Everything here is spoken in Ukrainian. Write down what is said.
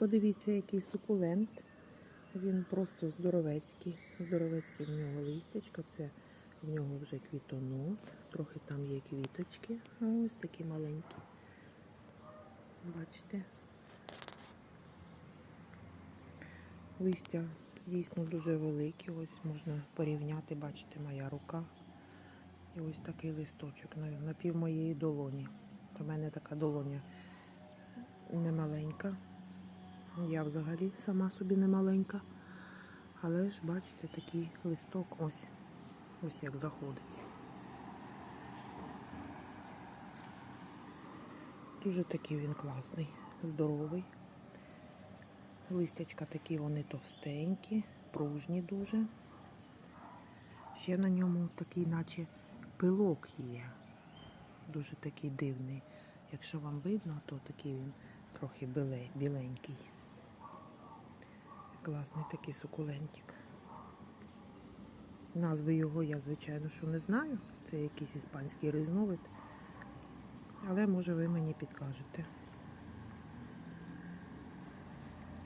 подивіться, який сукулент. Він просто здоровецький. Здоровецький в нього листячка. Це в нього вже квітонос. Трохи там є квіточки. А ось такі маленькі. Бачите? Листя дійсно дуже великі. Ось можна порівняти, бачите, моя рука. І ось такий листочок на, на пів моєї долоні. У мене така долоня не маленька. Я взагалі сама собі не маленька. Але ж бачите, такий листок ось. Ось як заходить. Дуже такий він класний, здоровий. Листячка такі вони товстенькі, пружні дуже. Ще на ньому такий, наче пилок є. Дуже такий дивний. Якщо вам видно, то такий він трохи біле, біленький. Класний такий сукулентик. Назви його я, звичайно, що не знаю. Це якийсь іспанський різновид. Але може ви мені підкажете.